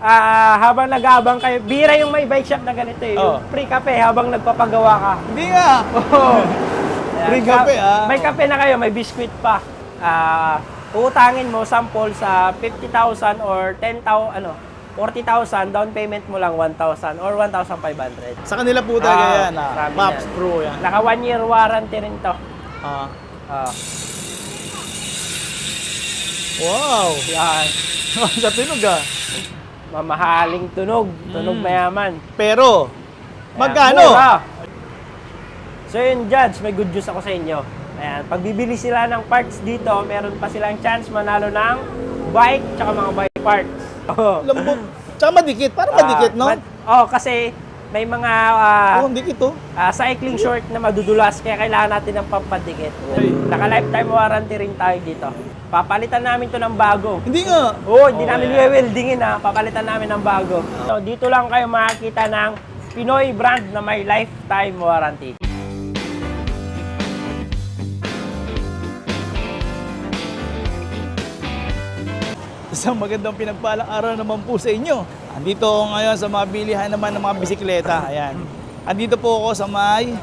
ah, habang nag-aabang kayo, bira yung may bike shop na ganito eh. Oh. Yung free kape habang nagpapagawa ka. Hindi nga. Oo. Free ka- kape, ah. May kape na kayo, may biscuit pa. Ah, uutangin mo sample sa 50,000 or 10,000 ano, 40,000, down payment mo lang 1,000 or 1,500. Sa kanila po talaga Ah, yan. Ah. Pops niya. Pro yan. Naka 1 year warranty rin to. Ah. Ah, Wow. yan. sa tunog ah. Mamahaling tunog, tunog Mm. mayaman. Pero, magkano? mura. So yun, Judge, may good news ako sa inyo. Ayan, pag bibili sila ng parts dito, meron pa silang chance manalo ng bike tsaka mga bike parts. Oh. Lambot. Tsaka madikit. Parang madikit, no? Ah, but- oh, kasi may mga ah, Oo, oh, dikit oh. ah, cycling short na madudulas, kaya kailangan natin ng pampadikit. Ay. Naka-lifetime warranty rin tayo dito. Papalitan namin to ng bago. Hindi nga. Oo, hindi Oh, namin yeah. weldingin ha. Papalitan namin ng bago. So, dito lang kayo makakita ng Pinoy brand na may lifetime warranty. Isang magandang pinagpalang araw naman po sa inyo. Andito ngayon sa mga bilihan naman ng mga bisikleta. Ayan. Andito po ako sa may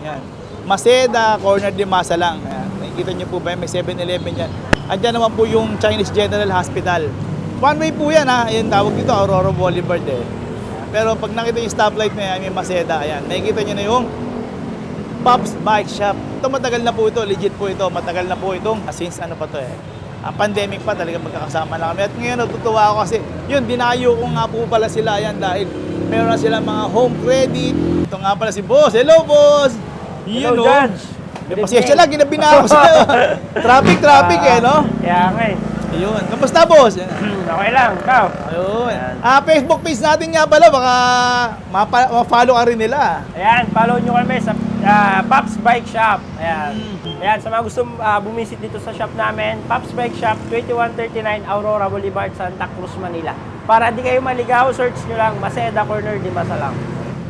ayan, Maseda, corner de Masalang. Ayan. Nakikita niyo po ba yan? May 7-Eleven yan. Andyan naman po yung Chinese General Hospital. One way po yan ha. Ayan, tawag dito Aurora Boulevard eh. Pero pag nakita yung stoplight na yan, may Maseda. Ayan. Nakikita niyo na yung Pops Bike Shop. Ito matagal na po ito, legit po ito. Matagal na po itong since ano pa to eh. Ang pandemic pa talaga magkakasama na kami. At ngayon natutuwa ako kasi yun, dinayo ko nga po pala sila yan dahil meron na sila mga home credit. Ito nga pala si Boss. Hello Boss! Yun Hello, oh. Judge. Pasensya lang, ginabi na ako sa'yo. traffic, traffic eh, no? Kaya nga eh. Ayun. Kamusta Boss? Hmm, okay lang, ikaw. Ayun. Ayan. Ah, Facebook page natin nga pala, baka mapa- ma-follow ka rin nila. Ayan, follow nyo kami sa ah, Pops Bike Shop. Ayan. Hmm. Ayan, sa mga gusto uh, bumisit dito sa shop namin, Pops Bike Shop, 2139 Aurora Boulevard, Santa Cruz, Manila. Para di kayo maligaw, search nyo lang Maseda Corner di Masalang.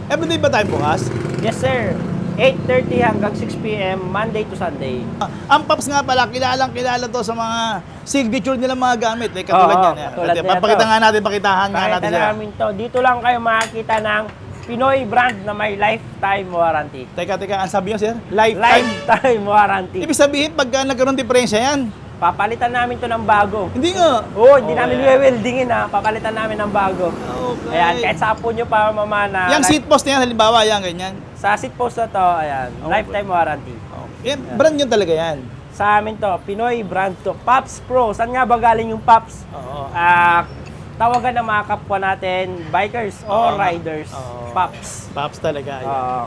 Everyday ba tayo bukas? Yes, sir. 8.30 hanggang 6 p.m. Monday to Sunday. Ah, Ang Paps nga pala, kilalang kilala to sa mga signature nilang mga gamit. Like katulad Oo, yan. yan. katulad nila Papakita to. nga natin, pakitahan nga Pakita natin sila. namin to. Dito lang kayo makakita ng Pinoy brand na may lifetime warranty. Teka, teka, ang sabi nyo sir? Lifetime. Lifetime warranty. Ibig sabihin, pagka nagkaroon diferensya yan, Papalitan namin to ng bago. hindi nga. Oo, hindi Oh, namin ayan. weldingin ha. Papalitan namin ng bago. Okay. Ayan, kahit sa apo nyo pa mamana. Yung seat post na yan, halimbawa, yan, ganyan. Sa seat post na to, ayan, Okay. lifetime warranty. Yan, brand yun talaga yan. Sa amin to, Pinoy brand to. Pops Pro. Saan nga ba galing yung Pops? Oo. Ah, tawagan ng mga kapwa natin, bikers Oo. or riders. Oo. Pops. Paps talaga. Yan. Oo.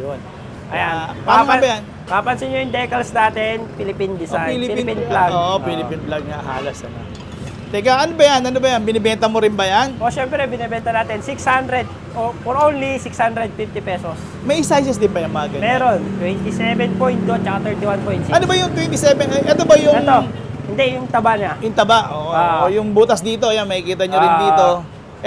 Yun. Ayan. Ah, paano nga ba yan? Papansin nyo yung decals natin, Philippine Oh, design, Philippine, flag. Oo, Oo. Philippine flag nga, halos. Ano. Teka, ano ba yan? Ano ba yan? Binibenta mo rin ba yan? O syempre, binibenta natin 600 o for only 650 pesos. May sizes din ba yung mga ganyan? Meron, 27.2 tsaka 31.6. Ano ba yung 27? Ay, Ito ba yung... Ito, hindi yung taba niya. Yung taba, oo. Ah. o yung butas dito, yan, makikita nyo rin Ah. dito.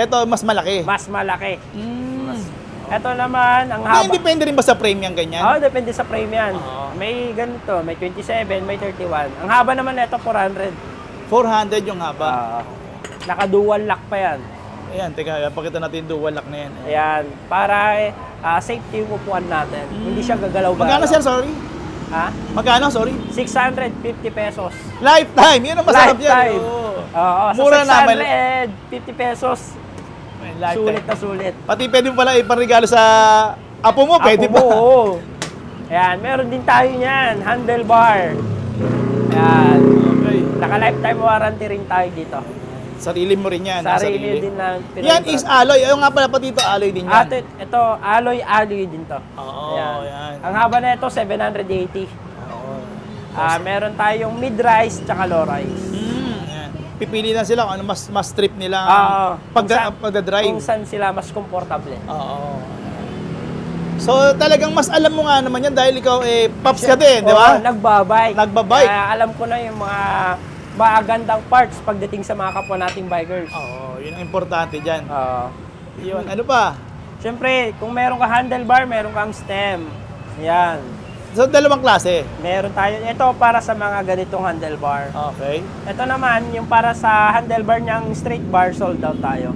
Ito, mas malaki. Mas malaki. Mm. Ito naman, ang Hindi, haba. depende rin ba sa frame yan, ganyan? Oo, depende sa frame yan. Oo. May ganito, may 27, may 31. Ang haba naman nito 400. 400 yung haba. Ah, naka-dual lock pa yan. Ayan, teka, pakita natin yung dual lock na yan. Ayan, para ah, safety yung upuan natin. Hindi siya gagalaw-galaw. Magkano, sir? Sorry? Ha? Magkano? Sorry? 650 pesos. Lifetime! Yun ang masarap yan. Lifetime. Oo. Oo, Mura sa naman. 650 pesos, May sulit Lifetime. na sulit. Pati pwede mo pala iparigalo sa apo mo, pwede Ako pa. mo, oo. Ayan, meron din tayo niyan, handlebar. Ayan. Naka-lifetime warranty rin tayo dito. Sarili mo rin yan. ah, Sarili din na Yan is alloy. Ayun nga pala pati ito, alloy din yan. At ito, alloy alloy din to. Oo, Ayan. yan. Ang haba na ito, 780. Oo. Ah, meron tayong mid-rise tsaka low-rise. Mm, yan. Pipili na sila kung ano mas mas trip nila Oo. pag Kung saan- pagda-drive. Kung saan sila mas komportable. Oo. So talagang mas alam mo nga naman yan dahil ikaw eh pops ka din, di ba? Oo, nagbabike. Nagbabike. Kaya alam ko na yung mga magandang parts pagdating sa mga kapwa nating bikers. Oo, yun ang importante diyan. Oo. Yun, ano pa? Siyempre, kung meron ka handlebar, meron kang stem. Yan. So dalawang klase. Meron tayo. Ito para sa mga ganitong handlebar. Okay. Ito naman, yung para sa handlebar niyang straight bar, sold out tayo.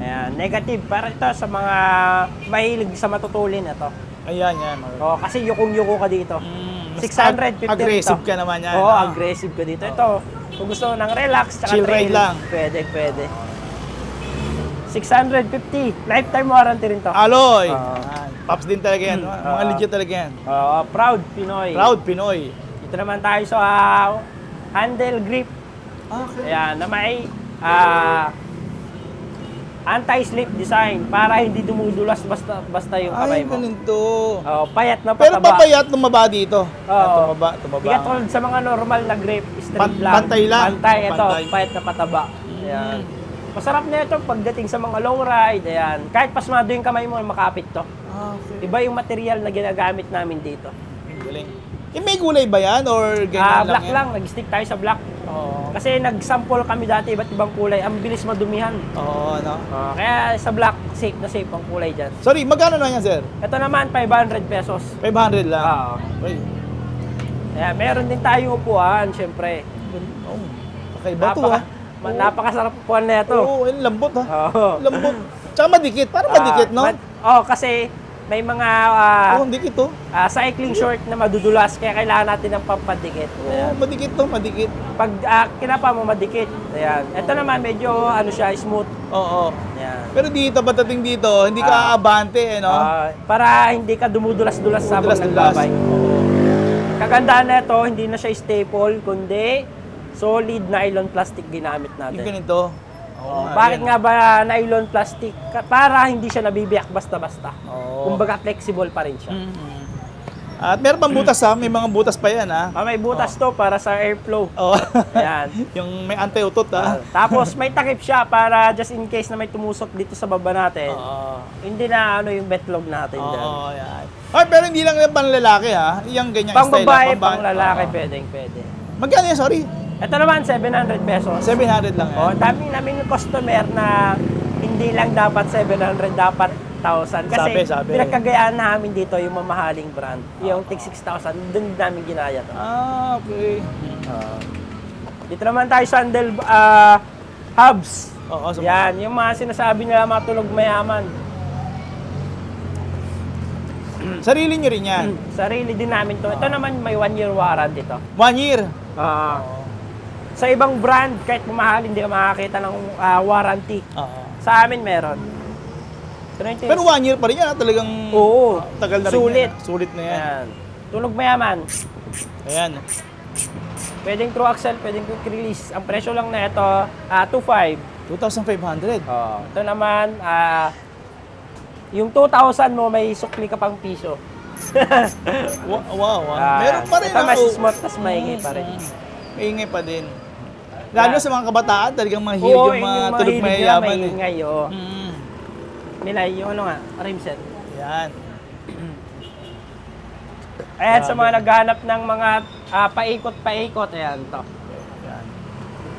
Ayan, negative. Para ito sa mga mahilig sa matutulin ito. Ayan, yan. Oh, kasi yukong-yuko ka dito. Mm. Mas 650 ag- Aggressive ito. ka naman yan. Oo, ah. aggressive ka dito. Ito, kung gusto mo ng relax, tsaka Chill trail, ride lang. Pwede, pwede. 650. Lifetime warranty rin to. Oo. Yan. Pops din talaga yan. Mm. Mga legit talaga yan. Oo, proud Pinoy. Proud Pinoy. Dito naman tayo sa ah, handle grip. Okay. Ayan, na may ah, anti-slip design para hindi dumudulas basta basta yung kamay Ay, mo. ganito. Oh, payat na Pero pataba. papayat tumaba dito. Oo. Ah, tumaba, tumaba. Hindi katulad sa mga normal na grip, straight Pan- lang. pantay lang. Pantay, ito, Pantay. payat na pataba. Ayan. Mm. Masarap na ito pagdating sa mga long ride. Ayan. Kahit pasmado yung kamay mo, makapit to. Ah, okay. Iba yung material na ginagamit namin dito. Galing. Eh, may gulay ba yan? Or ganyan Ah, lang black yan? lang, nag-stick tayo sa black. Oo. Kasi nag-sample kami dati iba't ibang kulay. Ang bilis madumihan. Oo, no? Ah, kaya sa black, safe na safe ang kulay dyan. Sorry, magkano na yan, sir? Ito naman, 500 pesos. 500 lang. Ah, Okay. Kaya meron din tayong upuan, syempre. Oh, kakaiba to, ah. ma- napakasarap upuan na ito. Oo, oh, lambot, ha? Oo. Lambot. Tsaka madikit. Parang madikit, no? Ah, mat- oh, kasi may mga Oo, oh, dikit, to. ah, cycling short na madudulas, kaya kailangan natin ng pampadikit. Oo, Ayan. madikit to, madikit. Pag ah, kinapa mo madikit, ayan. Ito naman medyo ano siya, smooth. Oo. Ayan. Pero dito, patating dito, hindi ka Ah. aabante, eh, no? Ah, para hindi ka dumudulas-dulas sa Dulas-dulas. nagbabay. Oo. Kagandahan na ito, hindi na siya staple, kundi solid nylon plastic ginamit Yung natin. ganito. Oh, bakit nga ba nylon plastic? Para hindi siya nabibiyak basta-basta. Oo. Kumbaga flexible pa rin siya. Mhm. At meron pang butas ha, may mga butas pa yan ha. Ah, may butas to para sa airflow. Oh. Ayan. yung may anti-utot Ah, ha. tapos may takip siya para just in case na may tumusok dito sa baba natin. Oo. Hindi na ano yung betlog natin. Oo, yan. Ay, pero hindi lang yan pang lalaki ha. Yung ganyan Pang style. babae, ha, pang lalaki, Oo. pwedeng pwede. Magkano yan, sorry? Ito naman, 700 pesos. 700 lang yan. Oh, dami namin yung customer na hindi lang dapat 700, dapat 1,000. Kasi Sabi, sabi. pinagkagayaan namin dito yung mamahaling brand. Yung tig 6,000, doon namin ginaya to. Ah, okay. Dito naman tayo sa Andel ah, hubs. Oo, so, Yan, yung mga sinasabi nila mga tulog mayaman. Sarili nyo rin yan. Sarili din namin to. Ito naman may one year warranty to. One year. Ah. Sa ibang brand, kahit mamahal, hindi ka makakita ng ah, warranty. Oo. Sa amin meron. Pero one year pa rin yan. Talagang Oo. tagal na rin Sulit. yan. Sulit na yan. Ayan. Tulog mayaman. Ayan. Pwedeng true axle, pwedeng quick release. Ang presyo lang na ito, ah 2.5. 2,500. Oh. Ito naman, ah yung 2,000 mo, may sukli ka pang piso. Wow, wow. ah. Ah, Meron pa rin. Ito mas ah. smooth, tas maingay pa rin. Maingay pa din. Lalo sa mga kabataan, talagang mahilig Oo, yung mga yung tulog mahilig na mayayaman. Eh. maingay, oo. Mm. Nila, yung ano nga, rimset. Yan. Ayan, sa mga naghanap ng mga ah, paikot-paikot, ayan to. Yan.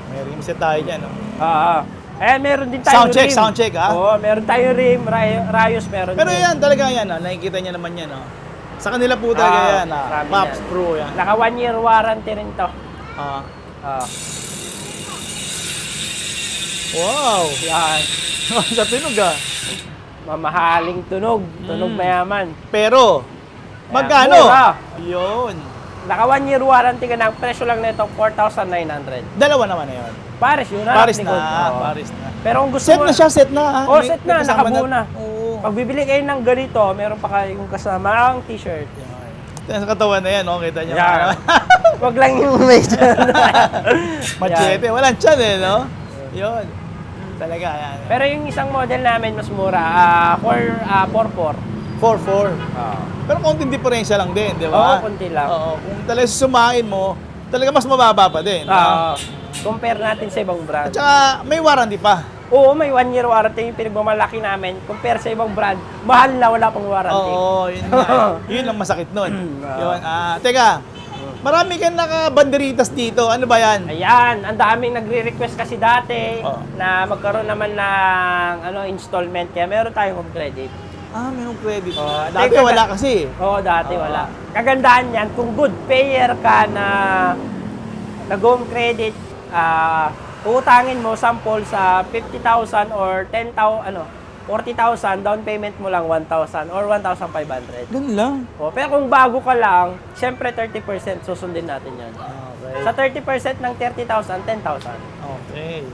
May rimset tayo dyan. Oh. Oo. Ayan, meron din tayo Sound check, rim. sound check, ah. Oo, meron tayo rim, ray- rayos meron Pero din. yan, talaga yan. Oh. Nakikita niya naman yan. Oh. Sa kanila po talaga Ah, yan. Ah. marami Pops yan. Pro yan. Naka one year warranty rin to. Ah. Ah. Wow! yan. sa tunog ah. Mamahaling tunog. Tunog Mm. mayaman. Pero, Ayan, magkano? mura. Yun. Naka one year warranty ka na. Ang presyo lang nito, 4,900. Dalawa naman na yun. Paris yun na. Paris likod. na. Oo. Paris na. Pero kung gusto Set mo, na siya, set na. ah. Oh, May- set may na, kasama nakabuo na. Oo. pag bibili kayo ng ganito, meron pa kayong kasama ang t-shirt. Yan sa katawan na yan, oh, kita niyo. Yan. Wag lang yung may Machete, walang tiyan eh, no? Yun. Talaga, yan. Pero yung isang model namin mas mura, ah 4 ah 44. 4-4. Pero konting diferensya lang din, di ba? Oo, konti lang. Oo, kung talaga susumain mo, talaga mas mababa pa din. no? Ah, compare natin sa ibang At brand. saka, may warranty pa. Oo, may one year warranty yung pinagmamalaki namin. Compare sa ibang brand, mahal na wala pang warranty. Oo, yun nga. yun ang masakit nun. Ah. yun, ah, teka, marami kang nakabanderitas dito. Ano ba yan? Ayan, ang daming nagre-request kasi dati Oo. na magkaroon naman ng ano installment kaya meron tayong home credit. Ah, mayroong credit. Oo, Dati teka, wala kasi. Oo, dati Oo. wala. Kagandahan yan, kung good payer ka na nag-home credit, ah uutangin mo sample sa 50,000 or 10,000, ano, 40,000, down payment mo lang 1,000 or 1,500. Ganun lang. O, pero kung bago ka lang, syempre 30% susundin natin yan. Okay. Sa 30% ng 30,000, 10,000. Okay.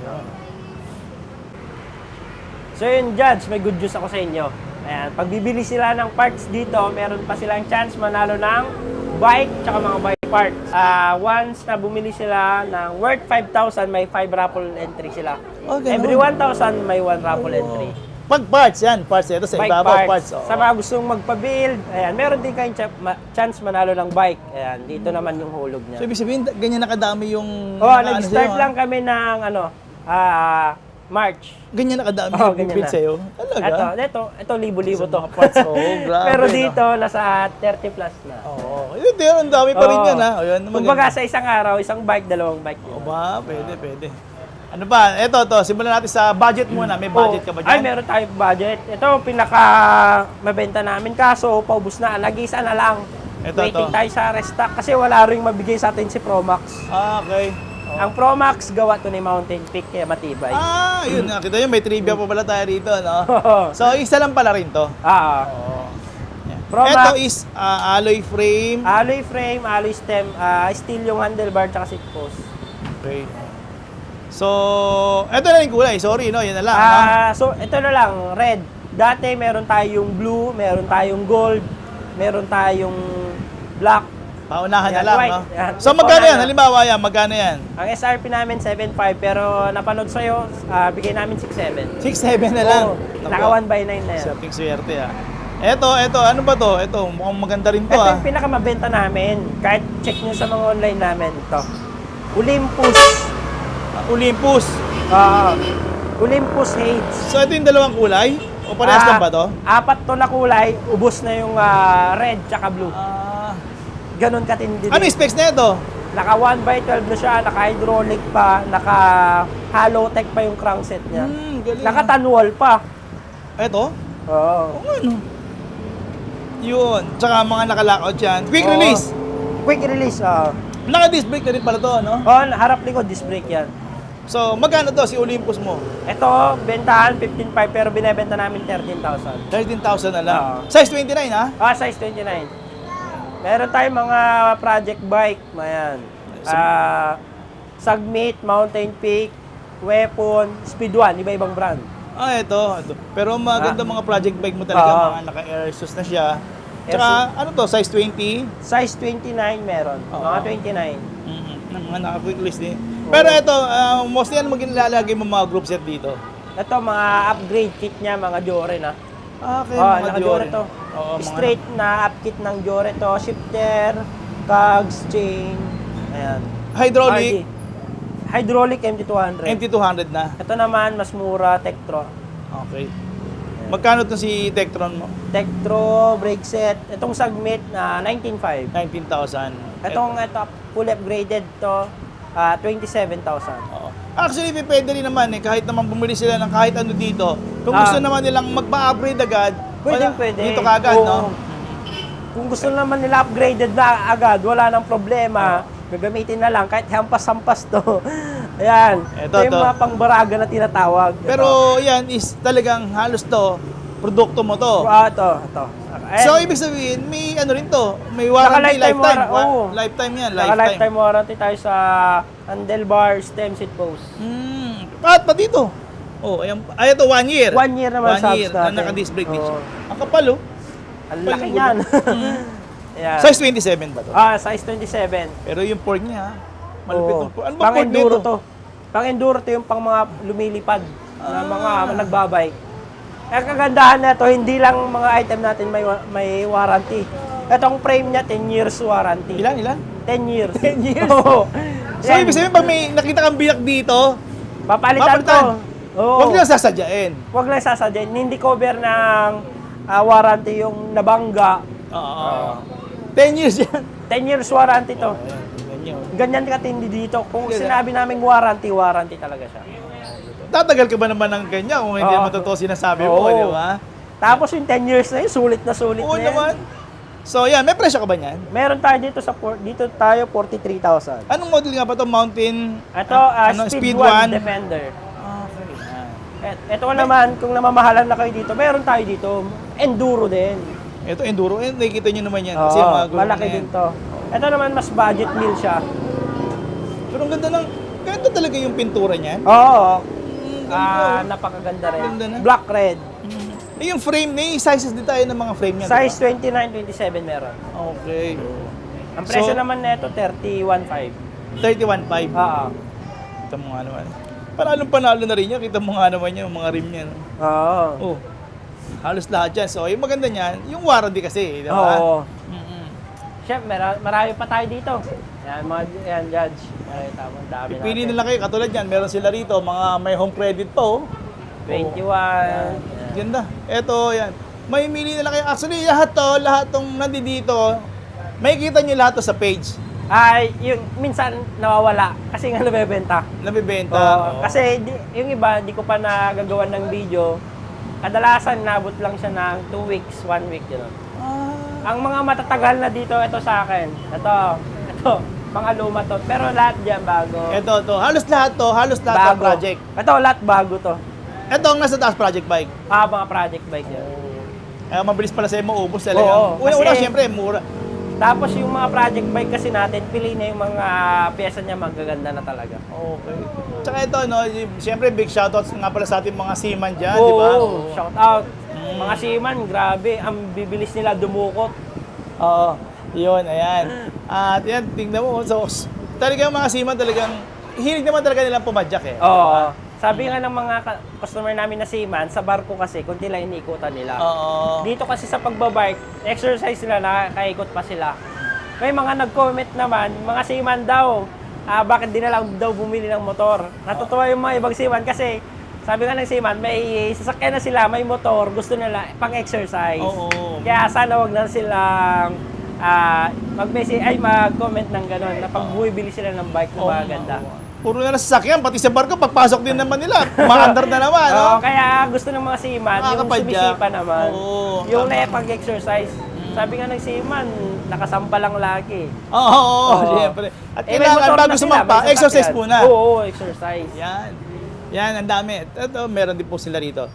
So yun, Judge, may good news ako sa inyo. Ayan, pag bibili sila ng parts dito, meron pa silang chance manalo ng bike tsaka mga bike parts. Ah, once na bumili sila ng worth 5,000, may 5 raffle entry sila. Oh, ganun. Every 1,000, may 1 raffle entry. Pag parts yan, parts ito sa Bike ibabaw, parts. parts. Sa mga gustong magpa-build, ayan, meron din kayong cha- ma- chance manalo ng bike. Ayan, dito naman yung hulog niya. So, ibig sabihin, ganyan nakadami yung... Oh, nag-start sa'yo, lang kami ng ano, ah, March. Ganyan nakadami Oh, yung ganyan build na. sa'yo. Talaga? Ito, ito, ito libo-libo to. parts, oh, grabe, Pero dito, nasa 30 plus na. Oo. Yun, pero ang dami pa rin yan, ha? O, yun, Kumbaga sa isang araw, isang bike, dalawang bike. O ba, pwede, pwede. Ano ba? Ito, to. Simulan natin sa budget muna. May budget ka ba Ay, dyan? meron tayong budget. Ito, pinaka mabenta namin. Kaso, paubos na. Nag-isa na lang. Ito, Waiting ito. tayo sa restock kasi wala rin mabigay sa atin si Promax. Ah, okay. Ang Promax, gawa to ni Mountain Peak, kaya matibay. Ah, yun. Nakita nyo, may trivia pa pala tayo rito, no? So, isa lang pala rin to. ah, Oo. Yan. Promax. Ito is ah, alloy frame. alloy frame, alloy stem, ah, steel yung handlebar, tsaka seat post. Okay. So, ito na yung kulay. Sorry, no? Yan na lang, no? Ah, so ito na lang, red. Dati meron tayong blue, meron tayong gold, meron tayong black. Paunahan na lang, white. no? Yan. So, magkano yan? Halimbawa yan, magkano yan? Ang SRP namin 7.5 pero napanood sa'yo, ah, bigay namin 6.7. 6-7 na lang. Oo, naka 1 by 9 na yan. Swerteng swerte, ah. Ito, ito, ano ba to? Ito, mukhang maganda rin to, Ito ah. yung pinakamabenta namin. Kahit check nyo sa mga online namin. Ito. Olympus. Ah, Olympus. Ah, Olympus Hades. So, ito yung dalawang kulay? O parehas Ah, lang ba to? Apat to na kulay, ubos na yung ah, red tsaka blue. Ah. Ganon katindi. ano yung specs na ito? Naka 1 by 12 na siya, naka hydraulic pa, naka hollow tech pa yung crankset niya. Hmm, galing. Naka tanwal pa. Ito? Oo. Oo, ano? Yun. Tsaka mga nakalockout yan. Quick Oo. release. Quick release. ah. Naka-disc brake na rin pala to, no? Oh, harap likod disc brake yan. So, magkano to si Olympus mo? Ito, bentahan 15.5 pero binebenta namin 13,000. 13,000 na lang. Oo. Size 29, ha? Ah, size 29. Meron tayong mga project bike, mayan. Ah, Sagmit, Mountain Peak, Weapon, Speed 1, iba-ibang brand. Ah, ito. ito. Pero maganda mga project bike mo talaga. Oo. mga naka-air sus na siya. Tsaka, ano to? Size 20? Size 29 meron, Oo. mga 29. Mm-hmm. Mga naka-quick list din. Pero ito, uh, mostly yan mag-ilalagay mo mga group set dito. Ito, mga upgrade kit niya, mga Jore na. Ah, okay. Oh, mga naka Dior. Jore to. Oo, mga- Straight na up kit ng Jore to. Shifter, cogs, chain. Ayan. Hydraulic, RD. Hydraulic MT200. MT200 na. Ito naman, mas mura, Tektro. Okay. Magkano to si Tektron mo? Tektro, brake set. Itong Sagmit na 19.5. 19,000. Itong ito, fully upgraded to, ah, 27,000. Oo. Actually, pwede rin naman eh. Kahit naman bumili sila ng kahit ano dito. Kung Ah. gusto naman nilang magpa-upgrade agad, Pwede, wala- pwede. dito kagad, Oo. no? Kung gusto naman nila upgraded na agad, wala nang problema. Gagamitin na lang, kahit hampas-hampas to. Ayan. Ito, yung to. mga pangbaraga na tinatawag. Ito. Pero yan is talagang halos to, produkto mo to. Ah, ito, ito. Ayan. So, ibig sabihin, may ano rin to, may warranty, lifetime. wara- oo. Wa- Lifetime yan, lifetime. lifetime warranty tayo sa handlebar, stem seat post. Hmm. At pa dito. Oh, ayan. Ay, ito, one year. One year naman One year na naka-disc brake siya. Oo. Ang kapal, oh. Ang laki yung niyan. gulo. Ayan. Size 27 ba to? Ah, size 27. Pero yung fork niya, malupit Oo. ng fork. Ano ba pang fork enduro nito? to. Pang enduro to yung pang mga lumilipad na Ah. mga nagbabike. Ang kagandahan nito, hindi lang mga item natin may may warranty. Itong frame niya 10 years warranty. Ilan, ilan? 10 years. 10 years? Oo. So, ibig sabihin, pag may nakita kang biyak dito, Papalitan papalitan. to. Oo. huwag nila sasadyain. Huwag lang sasadyan. Hindi cover ng ah, warranty yung nabangga. Oo. 10 years yan. 10 years warranty to. Niyo. Ganyan katindi dito. Kung sinabi naming warranty, warranty talaga siya. Tatagal ka ba naman ng kanya kung hindi Oo. naman totoo sinasabi mo, Oo. di ba? Tapos yung 10 years na yun, sulit na sulit Oo na yan. naman. So, yan. May presyo ka ba niyan? Meron tayo dito sa por- dito tayo 43,000. Anong model nga ba to? Mountain? Ito, ah, ano, Speed, Speed 1 1? Defender. Okay. yan. Et, ito naman, kung namamahalan na kayo dito, meron tayo dito. Enduro din. Ito, enduro. Eh, nakikita nyo naman yan. Kasi Oo, yung mga malaki din to. Ito naman, mas budget meal siya. Pero ang ganda ng... Ganito talaga yung pintura niyan. Oo. Ah, ganito. napakaganda rin. Ganda na. Black red. Eh, yung frame, may sizes din tayo ng mga frame niya. Size 29, 27 meron. Okay. Ang presyo So- naman nito 31.5. 31.5. Oo. Kita mo nga naman. Panalong panalo na rin yan. Kita mo nga naman yan, yung mga rim niya. no? Oo. Oh. Halos lahat yan. So, yung maganda niyan, yung warranty kasi, di ba? Oo. Mm-mm. Chef, mara- marami pa tayo dito. Yan, mga yan, judge. Yan, tama, dami Pipili natin. nila kayo, katulad yan, meron sila rito, mga may home credit pa, oh. 21. Yan. Yan. Ganda. Eto, yan. May mili nila kayo. Actually, lahat to, lahat tong nandito, may kita nyo lahat to sa page. Ay, yung minsan nawawala kasi nga nabebenta. Nabibenta. Oo, Oo. kasi di, yung iba, di ko pa nagagawa ng video. Kadalasan, nabot lang siya ng 2 weeks, 1 week, gano'n. Ah, Ang mga matatagal na dito, ito sa akin. Ito, ito, mga luma to. Pero lahat dyan bago. Ito, to. Halos lahat to, halos lahat bago. project. Ito, lahat bago to. Ito ang nasa taas project bike. Ah, mga project bike yan. Kaya mabilis pala sa'yo maubos talaga. Oo, Una-una, kasi- syempre, mura. Tapos yung mga project bike kasi natin, pili na yung mga pyesa niya magaganda na talaga. Okay. Tsaka ito, no, y- syempre, big shoutouts nga pala sa ating mga seaman dyan, di ba? Oo, shout out. Mm. Mga seaman, grabe, ang bibilis nila dumukot. Oo. Yun, ayan. At yan, tingnan mo. So, talagang mga seaman talagang, hilig naman talaga nilang pumadyak eh. Oo. Sabi nga ng mga ka- customer namin na seaman, sa barko kasi, kunti lang iniikutan nila. Oo. Dito kasi sa pagbabike, exercise nila, nakakaikot pa sila. May mga nag-comment naman, mga seaman daw, ah, bakit di na lang daw bumili ng motor. Natutuwa yung mga ibang seaman kasi sabi nga ng seaman, may sasakyan na sila, may motor, gusto nila pang-exercise. Oo. Kaya sana wag na silang ah, mag-message, ay mag-comment ng gano'n, na pag bumibili sila ng bike na Oo, maganda. oo. Puro na lang sasakyan, pati sa barko, pagpasok din naman nila. Maandar na naman, no? Oo, kaya gusto ng mga seaman, yung Nakakapadyak. sumisipa naman. Oo, yung na pag-exercise. Sabi nga ng seaman, nakasampa lang lagi. Oo, oo, oo, Oo. syempre. At Eh, kailangan, bago sumampa, exercise muna. Oo, oo, exercise. Yan. Yan, ang dami. Ito, meron din po sila rito.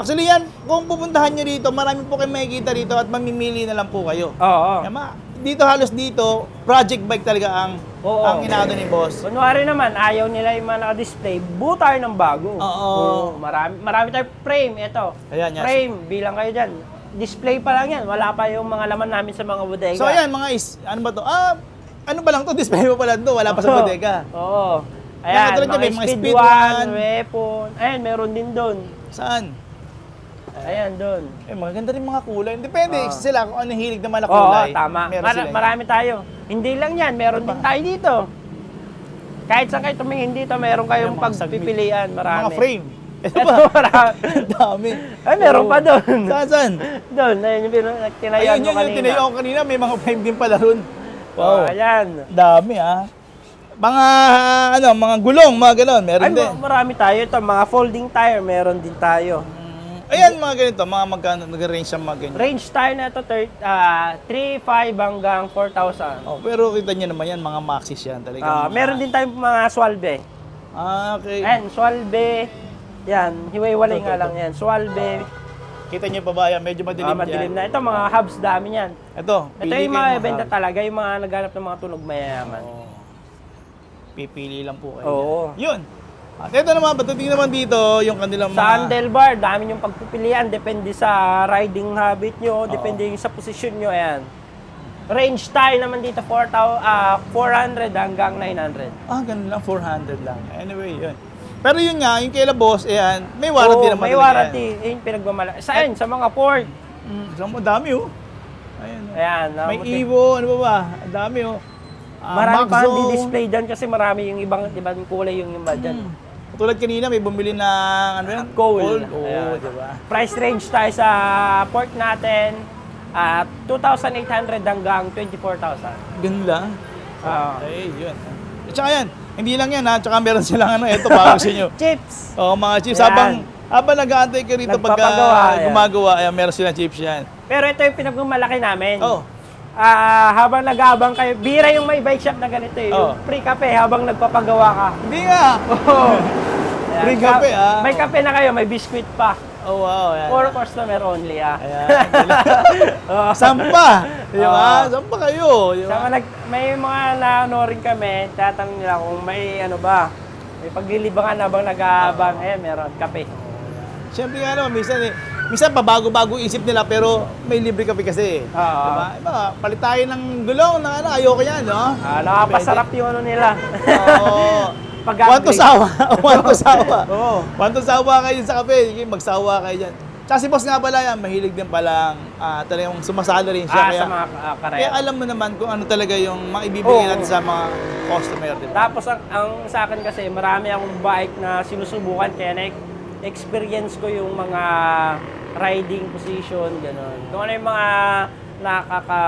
Actually yan, kung pupuntahan nyo rito, marami po kayo makikita rito at mamimili na lang po kayo. Oo. Yan, ma- dito halos dito, project bike talaga ang Oo. ang inaano ni boss. Kunwari naman, ayaw nila yung mga naka-display, buo tayo ng bago. Oo. marami, marami tayong frame. Ito, Ayan, yan. frame, bilang kayo dyan. Display pa lang yan. Wala pa yung mga laman namin sa mga bodega. So ayan mga is, ano ba to? Ah, ano ba lang to? Display mo pala to, wala pa sa Oo. bodega. Oo. Yan, Ayan, katulad mga, may mga speed, speed 1, one. weapon. Ayan, meron din doon. Saan? Ayan, doon. Eh, maganda rin mga kulay. Depende Oo. sila kung ano hilig naman na Oo, kulay. tama. Mara- sila. yan. marami tayo. Hindi lang yan, meron Ano din tayo dito. Kahit saan kayo tumingin dito, meron kayong Yung pagpipilian. Marami. Mga frame. Ito pa. marami. Dami. Ay, meron Oo. pa doon. Saan, saan? doon, ayun yung Ayun, mo yun, yung kanina. tinayo ko kanina. May mga frame din pala ron. Oh, Wow. ayan. Dami ah. Mga, ano, mga gulong, mga ganon. Meron Ay, din. ma- marami tayo. Ito, mga folding tire, meron din tayo. Ayan, mga ganito. Mga magkano, nag-range ang mga ganyan. Range tire na ito, thir- ah, 3,500 hanggang 4,000. Oh, pero kita nyo naman yan, mga maxis yan talaga. Ah, meron din tayong mga swalbe. Ah, okay. Ayan, swalbe. Yan, hiwa-hiwalay nga ito, lang yan. Swalbe. Kita nyo pa ba yan? Medyo madilim, Ah, madilim na. Ito, mga hubs dami yan. Ito, Ito yung mga ng benta hub. talaga, yung mga naghanap ng mga tunog mayayaman. Oo. Pipili lang po kayo. Oo. Yun. At ito naman, patutingin naman dito, yung kanilang mga... Sa handlebar, dami yung pagpipilian. Depende sa riding habit nyo, depende yung sa posisyon nyo. Ayan. Range tayo naman dito, 4,000, ah, 400 hanggang 900. Ah, ganun lang, 400 lang. Anyway, yun. Pero yun nga, yung kaila boss, ayan, may warranty Oo, naman May talaga warranty. Yun, pinagmamala. Sa ayan, sa mga yan. Mm, so, dami oh. Ayan. oh. Ayan. may buti. Evo, ano ba ba? Ang dami oh. Ah, Marami pa Maxo. hindi display dyan kasi marami yung ibang, ibang kulay yung iba dyan. Hmm. Tulad kanina, may bumili ng ano yan? Gold. Oo, Ayan. di ba? Price range tayo sa port natin, at 2,800 hanggang 24,000. Ganun lang. Ah. Okay, yun. At saka yan, hindi lang yan ha, tsaka meron silang ano, eto bago sa inyo. Chips! Oo, mga chips. Ayan. Habang, habang nag-aantay ka rito pagka ayan. gumagawa, ayan, meron silang chips yan. Pero ito yung pinagmamalaki namin. Oh. Ah, habang nag-aabang kayo, bira yung may bike shop na ganito eh. Oh. Yung free kape habang nagpapagawa ka. Hindi nga. Oo. Ayan, Free ka- kape, ah. May kape na kayo, may biscuit pa. Oh, wow. Ayan. For customer only ah. Ayan. Oo. Sampa. Di ba? Oo. Sampa kayo. Di ba? Sama nag, may mga naano rin kami, tatanong nila kung may ano ba, may paglilibangan habang nag-aabang, eh meron, kape. Siyempre nga naman, minsan eh, minsan pabago-bago isip nila pero may libre kape kasi. Oo. Diba? Iba, palit tayo ng gulong na ano, ayoko yan, no? Ah, nakapasarap yung ano nila. Oo. Pag-upgrade. One to sawa. One to sawa. Oo. One to sawa kayo sa kape. Sige, magsawa kayo dyan. Tsaka si boss nga pala yan, mahilig din palang ah, talagang sumasalo rin siya. Ah, kaya, sa mga uh, kaya alam mo naman kung ano talaga yung maibibigay Oo. natin sa mga customer. Diba? Tapos ang, ang sa akin kasi, marami akong bike na sinusubukan kaya na experience ko yung mga riding position, gano'n. Kung ano yung mga nakaka,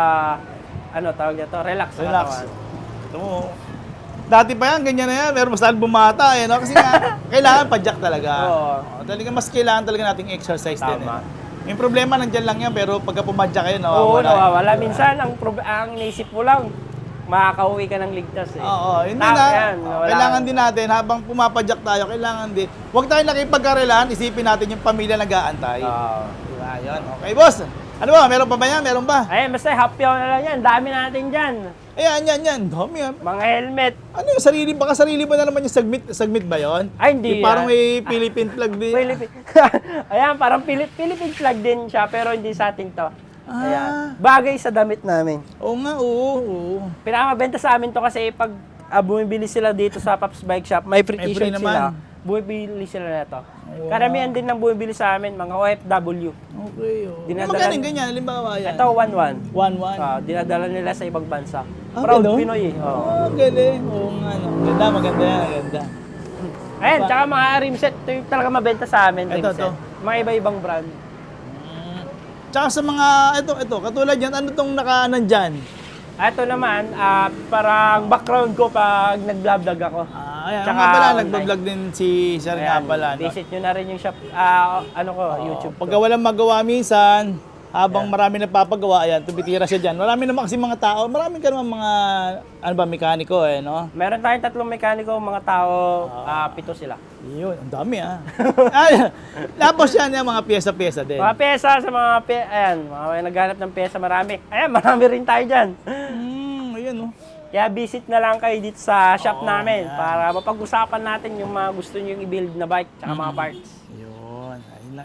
ano tawag dito, relax. sa Relax. katawan. Ito mo. Dati pa yan, ganyan na yan. Pero mas lalo bumata eh. No? Kasi nga, kailangan padyak talaga. Oo. Oo, talaga mas kailangan talaga nating exercise din. Tama. Eh. Yung problema, nandyan lang yan. Pero pagka pumadyak kayo, Oo, nawawala. nawawala. Minsan, ang, prob- ang naisip mo lang, makakauwi ka ng ligtas eh. Oo, Tama na. yan. Kailangan din natin, habang pumapadyak tayo, kailangan din. Huwag tayo nakipagkarelan, isipin natin yung pamilya nag-aantay. Oo. Diba? Yun. Okay, boss. Ano ba? Meron pa ba yan? Meron ba? Ayun, basta happy hour na lang yan. Dami natin dyan. Ayan, yan, yan. Dami yan. Mga helmet. Ano yung sarili? Baka sarili ba na naman yung submit, submit ba yon? Ay, hindi Yung parang yan. may Philippine flag din. Philippine. Ayan, parang Philip Philippine flag din siya, pero hindi sa atin to. Ah. Ayan. Bagay sa damit namin. Oo nga, oo, oo. Pinakamabenta sa amin to kasi pag ah, bumibili sila dito sa Pops Bike Shop, may free May t-shirt free sila. naman. Bumibili sila na to. Wow. Karamihan din ng bumibili sa amin, mga OFW. Okay, oo. Dinadala- Magkano yung ganyan? Halimbawa yan. Ito, 1-1. One, one. Ah, dinadala nila sa ibang bansa. Ah, Proud ganun? Pinoy eh. Oo. Oh, galing. Oo nga, no. Ganda, maganda yan, maganda. Ayan, tsaka mga rim set, ito yung talaga mabenta sa amin. Ito, rim set. to. Mga iba-ibang brand. Tsaka sa mga, ito, ito, katulad yan, ano tong naka, nandyan? Ah, Ito naman, ah, parang background ko pag nag-vlog ako. Ah, ayan, Tsaka nga pala, online. nagbablog din si Sir nga Ayan, pala. No? Visit nyo na rin yung shop, ah, ano ko, YouTube Pagka ko. walang magawa minsan, habang marami nagpapagawa, ayan, tumitira siya dyan. Marami naman kasi mga tao, marami ka naman mga, ano ba, mekaniko eh, no? Meron tayong tatlong mekaniko, mga tao, ah, pito sila. Yun, ang dami ah. Ay, tapos yan, yung mga pyesa-pyesa din. Mga pyesa sa mga, pe- ayan, mga naghanap ng pyesa, marami. Ayan, marami rin tayo dyan. Hmm, ayun oh. Kaya visit na lang kayo dito sa shop Oo, namin yan. para mapag-usapan natin yung mga gusto nyo i-build na bike tsaka Mm. mga parts.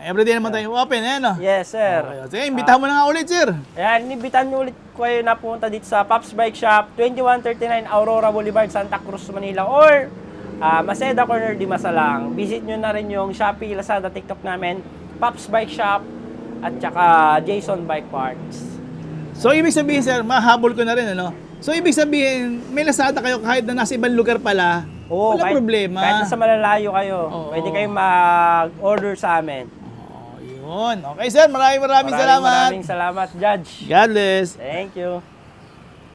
Everyday naman tayo open, eh, no? Yes, sir. Okay, sige, imbitahan mo na nga ulit, sir. Ayan, inibitan nyo ulit ko kayo na pumunta dito sa Pops Bike Shop, 2139 Aurora Boulevard, Santa Cruz, Manila. Or ah, Maceda Corner, di Masalang. Visit nyo na rin yung Shopee, Lazada, TikTok namin, Pops Bike Shop, at saka Jason Bike Parts. So, ibig sabihin, sir, mahabol ko na rin, ano? So, ibig sabihin, may Lazada kayo kahit na nasa ibang lugar pala, Oo, wala kahit, problema. Kahit nasa malalayo kayo, Oo. pwede kayong mag-order sa amin. Yun. Okay, sir, maraming maraming, Maraming salamat. maraming salamat, Judge. God bless. Thank you.